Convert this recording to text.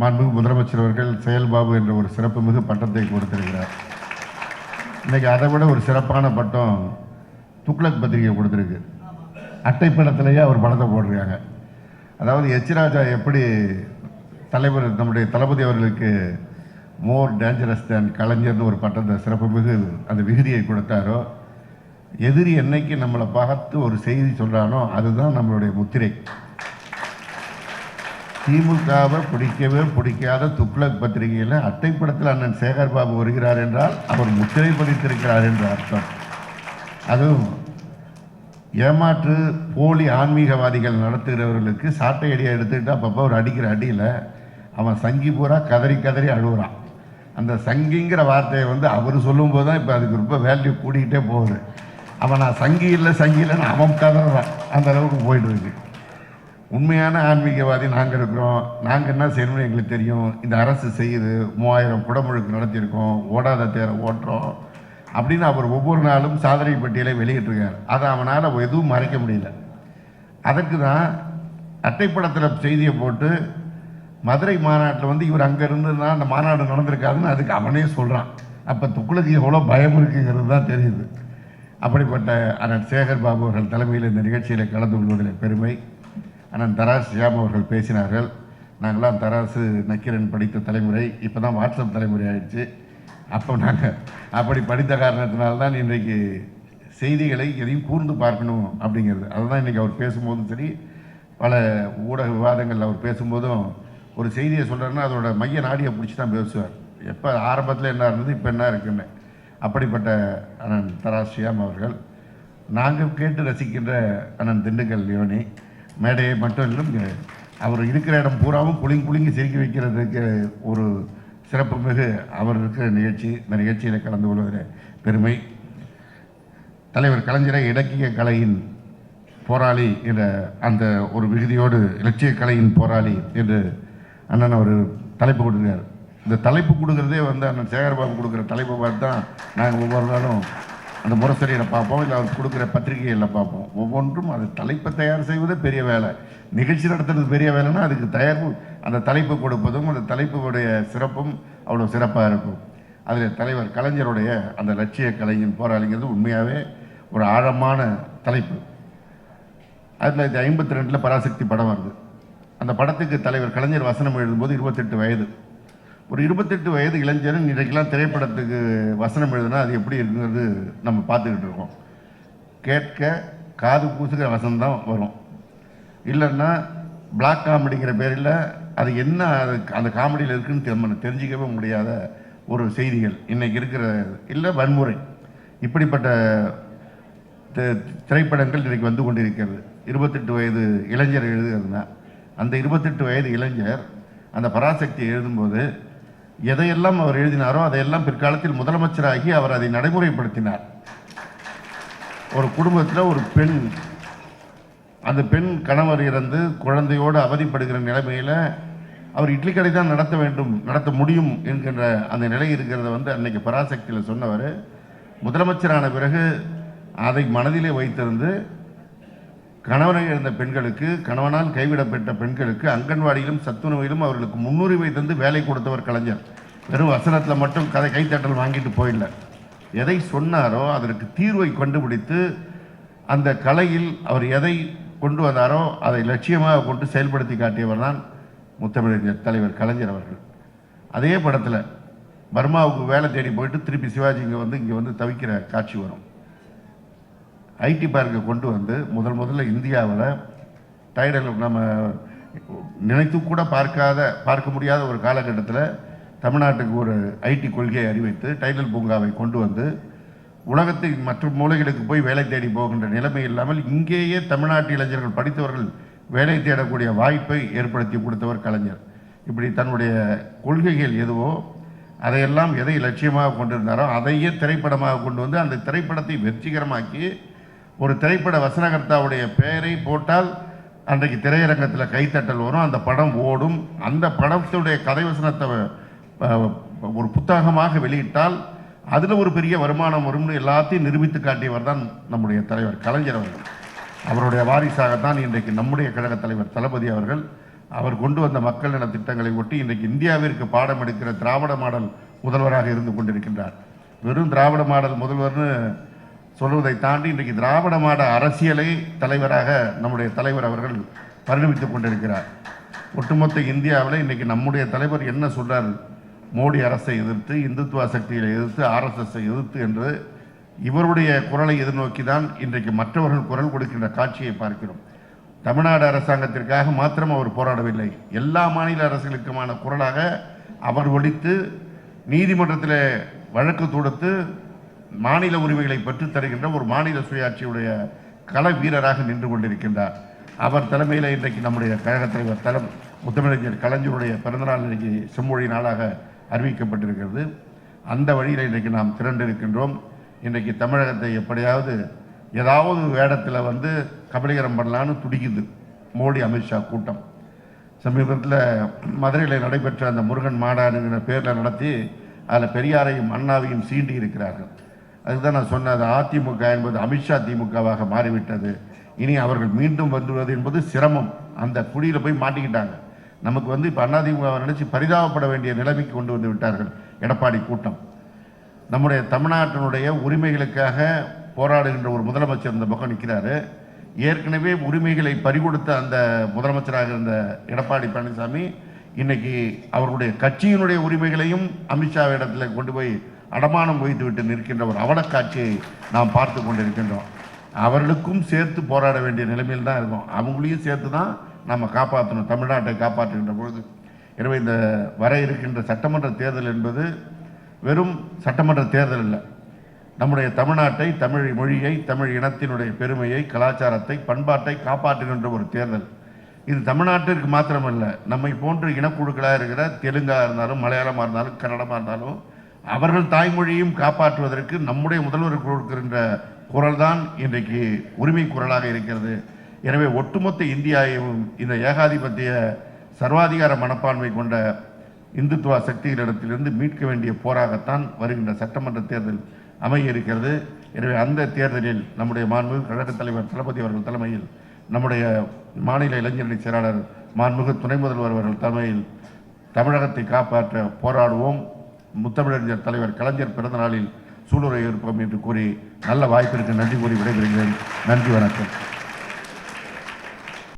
மாண்புமிகு முதலமைச்சர் அவர்கள் செயல்பாபு என்ற ஒரு சிறப்புமிகு பட்டத்தை கொடுத்திருக்கிறார். இன்றைக்கி அதை விட ஒரு சிறப்பான பட்டம் துக்ளக் பத்திரிகை கொடுத்துருக்கு. அட்டைப்படத்திலேயே அவர் படத்தை போடுறாங்க அதாவது எச் ராஜா எப்படி தலைவர் நம்முடைய தளபதி அவர்களுக்கு மோர் டேஞ்சரஸ் தேன் கலைஞர்னு ஒரு பட்டத்தை சிறப்புமிகு அந்த விகுதியை கொடுத்தாரோ எதிரி என்னைக்கு நம்மளை பார்த்து ஒரு செய்தி சொல்கிறானோ அதுதான் நம்மளுடைய முத்திரை. திமுகவை பிடிக்கவே பிடிக்காத துக்ளக் பத்திரிகையில் அட்டைப்படத்தில் அண்ணன் சேகர் பாபு வருகிறார் என்றால் அவர் முத்திரை பதித்திருக்கிறார் என்று அர்த்தம். அதுவும் ஏமாற்று போலி ஆன்மீகவாதிகள் நடத்துகிறவர்களுக்கு சாட்டை அடியை எடுத்துக்கிட்டு அப்பப்போ அவர் அடிக்கிற அடியில் அவன் சங்கி பூரா கதறி கதறி அழுகுறான் அந்த சங்கிங்கிற வார்த்தையை வந்து அவர் சொல்லும்போது தான் இப்போ அதுக்கு ரொம்ப வேல்யூ கூடிக்கிட்டே போகுது. அவன் நான் சங்கி இல்லை சங்கி இல்லைன்னு அவன் கதறான் அந்த அளவுக்கு போயிட்டு இருக்கு. உண்மையான ஆன்மீகவாதி நாங்கள் இருக்கிறோம். நாங்கள் என்ன செய்யணும்னு எங்களுக்கு தெரியும். இந்த அரசு செய்யுது. மூவாயிரம் குடமுழுக்கு நடத்தியிருக்கோம். ஓடாத தேரை ஓட்டுறோம். அப்படின்னு அவர் ஒவ்வொரு நாளும் சாதனை பட்டியலை வெளியிட்டிருக்கார். அதை அவனால் எதுவும் மறைக்க முடியல. அதற்கு தான் அட்டைப்படத்தில் செய்தியை போட்டு மதுரை மாநாட்டில் வந்து இவர் அங்கே இருந்ததுனா அந்த மாநாடு நடந்திருக்காதுன்னு அதுக்கு அவனே சொல்கிறான் அப்போ துக்குளுக்கு எவ்வளோ பயம் இருக்குங்கிறது தான் தெரியுது. அப்படிப்பட்ட அண்ணன் சேகர் பாபு அவர்கள் தலைமையில் இந்த நிகழ்ச்சியில் கலந்து கொள்வதில் பெருமை. அண்ணன் தராஸ் ஷியாம் அவர்கள் பேசினார்கள். நாங்களாம் தராசு நக்கீரன் படித்த தலைமுறை இப்போ தான் வாட்ஸ்அப் தலைமுறை ஆயிடுச்சு. அப்போ நாங்கள் அப்படி படித்த காரணத்தினால்தான் தான் இன்றைக்கு செய்திகளை எதையும் கூர்ந்து பார்க்கணும் அப்படிங்கிறது. அதுதான் இன்றைக்கி அவர் பேசும்போதும் சரி பல ஊடக விவாதங்கள் அவர் பேசும்போதும் ஒரு செய்தியை சொல்கிறாருன்னா அதோட மைய நாடியை பிடிச்சி தான் பேசுவார். எப்போ ஆரம்பத்தில் என்ன இருந்தது இப்போ என்ன இருக்குன்னு. அப்படிப்பட்ட அண்ணன் தராஸ் ஷியாம் அவர்கள் நாங்கள் கேட்டு ரசிக்கின்ற அண்ணன் திண்டுக்கல் லியோனி மேடையை மட்டும் இல்லை அவர் இருக்கிற இடம் பூராவும் குலுங்கி குலுங்கி சிரிக்க வைக்கிறதுக்கு ஒரு சிறப்பு மிகு அவர் இருக்கிற நிகழ்ச்சி. இந்த நிகழ்ச்சியில் கலந்து கொள்வதில் பெருமை. தலைவர் கலைஞரை இலக்கிய கலையின் போராளி என்ற அந்த ஒரு விகுதியோடு இலட்சிய கலையின் போராளி என்று அண்ணன் அவர் தலைப்பு கொடுக்குறார். இந்த தலைப்பு கொடுக்குறதே வந்து அண்ணன் சேகர்பாபு கொடுக்குற தலைப்பை பார்த்து தான் நாங்கள் ஒவ்வொரு நாளும் அந்த முரசரியில் பார்ப்போம் இல்லை அவர் கொடுக்குற பத்திரிகைகளில் பார்ப்போம். ஒவ்வொன்றும் அது தலைப்பை தயார் செய்வதே பெரிய வேலை. நிகழ்ச்சி நடத்துறது பெரிய வேலைன்னா அதுக்கு தயார்ப்பு அந்த தலைப்பு கொடுப்பதும் அந்த தலைப்புடைய சிறப்பும் அவ்வளோ சிறப்பாக இருக்கும். அதில் தலைவர் கலைஞருடைய அந்த லட்சிய கலைஞன் போராளிங்கிறது உண்மையாகவே ஒரு ஆழமான தலைப்பு. ஆயிரத்தி தொள்ளாயிரத்தி ஐம்பத்தி ரெண்டில் பராசக்தி படம் வருது. அந்த படத்துக்கு தலைவர் கலைஞர் வசனம் எழுதும்போது இருபத்தெட்டு வயது. ஒரு இருபத்தெட்டு வயது இளைஞர் இன்றைக்கெல்லாம் திரைப்படத்துக்கு வசனம் எழுதுனா அது எப்படி இருக்குங்கிறது நம்ம பார்த்துக்கிட்டு இருக்கோம். கேட்க காது கூசுகிற வசனம் தான் வரும். இல்லைன்னா பிளாக் காமெடிங்கிற பேரில் அது என்ன அது அந்த காமெடியில் இருக்குதுன்னு தெரி- தெரிஞ்சிக்கவே முடியாத ஒரு செய்திகள் இன்றைக்கி இருக்கிற இல்லை வன்முறை. இப்படிப்பட்ட தி- திரைப்படங்கள் இன்றைக்கு வந்து கொண்டிருக்கிறது. இருபத்தெட்டு வயது இளைஞர் எழுதுகிறதுனா அந்த இருபத்தெட்டு வயது இளைஞர் அந்த பராசக்தி எழுதும்போது எதையெல்லாம் அவர் எழுதினாரோ அதையெல்லாம் பிற்காலத்தில் முதலமைச்சராகி அவர் அதை நடைமுறைப்படுத்தினார். ஒரு குடும்பத்தில் ஒரு பெண் அந்த பெண் கணவர் இறந்து குழந்தையோடு அவதிப்படுகிற நிலைமையில் அவர் இட்லி கடை தான் நடத்த வேண்டும் நடத்த முடியும் என்கின்ற அந்த நிலை இருக்கிறத வந்து அன்னைக்கு பராசக்தியில் சொன்னவர். முதலமைச்சரான பிறகு அதை மனதிலே வைத்திருந்து கணவனை இழந்த பெண்களுக்கு கணவனால் கைவிடப்பட்ட பெண்களுக்கு அங்கன்வாடியிலும் சத்துணவிலும் அவர்களுக்கு முன்னுரிமை தந்து வேலை கொடுத்தவர் கலைஞர். வெறும் வசனத்தில் மட்டும் கதை கைத்தட்டல் வாங்கிட்டு போயிடல. எதை சொன்னாரோ அதற்கு தீர்வை கண்டுபிடித்து அந்த கலையில் அவர் எதை கொண்டு வந்தாரோ அதை லட்சியமாக கொண்டு செயல்படுத்தி காட்டியவர் தான் முத்தமிழறிஞர் தலைவர் கலைஞர் அவர்கள். அதே படத்தில் பர்மாவுக்கு வேலை தேடி போயிட்டு திருப்பி சிவாஜி இங்கே வந்து இங்கே வந்து தவிக்கிற காட்சி வரும். ஐடி பார்க்கை கொண்டு வந்து முதல் முதல்ல இந்தியாவில் டைடல் நம்ம நினைத்து கூட பார்க்காத பார்க்க முடியாத ஒரு காலகட்டத்தில் தமிழ்நாட்டுக்கு ஒரு ஐடி கொள்கையை அறிவித்து டைடல் பூங்காவை கொண்டு வந்து உலகத்தின் மற்ற மூலைகளுக்கு போய் வேலை தேடி போகின்ற நிலைமை இல்லாமல் இங்கேயே தமிழ்நாட்டு இளைஞர்கள் படித்தவர்கள் வேலை தேடக்கூடிய வாய்ப்பை ஏற்படுத்தி கொடுத்தவர் கலைஞர். இப்படி தன்னுடைய கொள்கைகள் எதுவோ அதையெல்லாம் எதை லட்சியமாக கொண்டிருந்தாரோ அதையே திரைப்படமாக கொண்டு வந்து அந்த திரைப்படத்தை வெற்றிகரமாக்கி ஒரு திரைப்பட வசனகர்த்தாவுடைய பெயரை போட்டால் அன்றைக்கு திரையரங்கத்தில் கைத்தட்டல் வரும் அந்த படம் ஓடும். அந்த படத்துடைய கதை வசனத்தை ஒரு புத்தகமாக வெளியிட்டால் அதில் ஒரு பெரிய வருமானம் வரும்னு எல்லாத்தையும் நிரூபித்து காட்டியவர் தான் நம்முடைய தலைவர் கலைஞர் அவர்கள். அவருடைய வாரிசாகத்தான் இன்றைக்கு நம்முடைய கழக தலைவர் தளபதி அவர்கள். அவர் கொண்டு வந்த மக்கள் நல திட்டங்களை ஒட்டி இன்றைக்கு இந்தியாவிற்கு பாடம் எடுக்கிற திராவிட மாடல் முதல்வராக இருந்து கொண்டிருக்கின்றார். வெறும் திராவிட மாடல் முதல்வர்னு சொல்வதை தாண்டி இன்றைக்கு திராவிட மாட அரசியலை தலைவராக நம்முடைய தலைவர் அவர்கள் பரிணமித்துக் கொண்டிருக்கிறார். ஒட்டுமொத்த இந்தியாவில் இன்றைக்கி நம்முடைய தலைவர் என்ன சொல்றார்? மோடி அரசை எதிர்த்து இந்துத்துவ சக்திகளை எதிர்த்து ஆர்எஸ்எஸ்ஸை எதிர்த்து என்று இவருடைய குரலை எதிர்நோக்கி தான் இன்றைக்கு மற்றவர்கள் குரல் கொடுக்கின்ற காட்சியை பார்க்கிறோம். தமிழ்நாடு அரசாங்கத்திற்காக மாத்திரம் அவர் போராடவில்லை. எல்லா மாநில அரசுகளுக்குமான குரலாக அவர் ஒழித்து நீதிமன்றத்தில் வழக்கு தொடுத்து மாநில உரிமைகளை பெற்றுத் தருகின்ற ஒரு மாநில சுயாட்சியுடைய கள வீரராக நின்று கொண்டிருக்கின்றார். அவர் தலைமையில் இன்றைக்கு நம்முடைய கழகத் தலைவர் தலம் முத்தமிழறிஞர் கலைஞருடைய பிறந்தநாள் இன்றைக்கு செம்மொழி நாளாக அறிவிக்கப்பட்டிருக்கிறது. அந்த வழியில் இன்றைக்கு நாம் திரண்டிருக்கின்றோம். இன்றைக்கு தமிழகத்தை எப்படியாவது ஏதாவது வேடத்தில் வந்து கபலீகரம் பண்ணலான்னு துடிக்குது மோடி அமித்ஷா கூட்டம். சமீபத்தில் மதுரையில் நடைபெற்ற அந்த முருகன் மாநாடுங்கிற பேரில் நடத்தி அதில் பெரியாரையும் அண்ணாவையும் சீண்டி இருக்கிறார்கள். அதுதான் நான் சொன்னது அதிமுக என்பது அமித்ஷா திமுகவாக மாறிவிட்டது. இனி அவர்கள் மீண்டும் வந்துள்ளது என்பது சிரமம். அந்த குழியில் போய் மாட்டிக்கிட்டாங்க. நமக்கு வந்து இப்போ அதிமுக நினைச்சு பரிதாபப்பட வேண்டிய நிலைமைக்கு கொண்டு வந்து விட்டார்கள் எடப்பாடி கூட்டம். நம்முடைய தமிழ்நாட்டினுடைய உரிமைகளுக்காக போராடுகின்ற ஒரு முதலமைச்சர் இந்த பக்கம் நிற்கிறாரு ஏற்கனவே உரிமைகளை பறிகொடுத்த அந்த முதலமைச்சராக இருந்த எடப்பாடி பழனிசாமி இன்னைக்கு அவர்களுடைய கட்சியினுடைய உரிமைகளையும் அமித்ஷா இடத்துல கொண்டு போய் அடமானம் வைத்து விட்டு நிற்கின்ற ஒரு அவலக்காட்சியை நாம் பார்த்து கொண்டிருக்கின்றோம். அவர்களுக்கும் சேர்த்து போராட வேண்டிய நிலைமையில் தான் இருக்கும். அவங்களையும் சேர்த்து தான் நம்ம காப்பாற்றணும் தமிழ்நாட்டை காப்பாற்றுகின்ற பொழுது. எனவே இந்த வர இருக்கின்ற சட்டமன்ற தேர்தல் என்பது வெறும் சட்டமன்ற தேர்தல் இல்லை நம்முடைய தமிழ்நாட்டை தமிழ் மொழியை தமிழ் இனத்தினுடைய பெருமையை கலாச்சாரத்தை பண்பாட்டை காப்பாற்றுகின்ற ஒரு தேர்தல். இது தமிழ்நாட்டிற்கு மாத்திரமல்ல நம்மை போன்ற இனக்குழுக்களாக இருக்கிற தெலுங்காக இருந்தாலும் மலையாளமாக இருந்தாலும் கன்னடமாக இருந்தாலும் அவர்கள் தாய்மொழியும் காப்பாற்றுவதற்கு நம்முடைய முதல்வர் கொடுக்கின்ற குரல் தான் இன்றைக்கு உரிமை குரலாக இருக்கிறது. எனவே ஒட்டுமொத்த இந்தியாவையும் இந்த ஏகாதிபத்திய சர்வாதிகார மனப்பான்மை கொண்ட இந்துத்துவ சக்திகளிடத்திலிருந்து மீட்க வேண்டிய போராகத்தான் வருகின்ற சட்டமன்ற தேர்தல் அமைய இருக்கிறது எனவே அந்த தேர்தலில் நம்முடைய மாண்பு கழகத் தலைவர் தளபதி அவர்கள் தலைமையில் நம்முடைய மாநில இளைஞரணி செயலாளர் மாண்புமிகு துணை முதல்வர் அவர்கள் தலைமையில் தமிழகத்தை காப்பாற்ற போராடுவோம். முத்தமிழறிஞர் தலைவர் கலைஞர் பிறந்த நாளில் சூளுரை இருப்போம் என்று கூறி நல்ல வாய்ப்பிற்கு நன்றி கூறி விடைபெறுகிறேன். நன்றி வணக்கம்.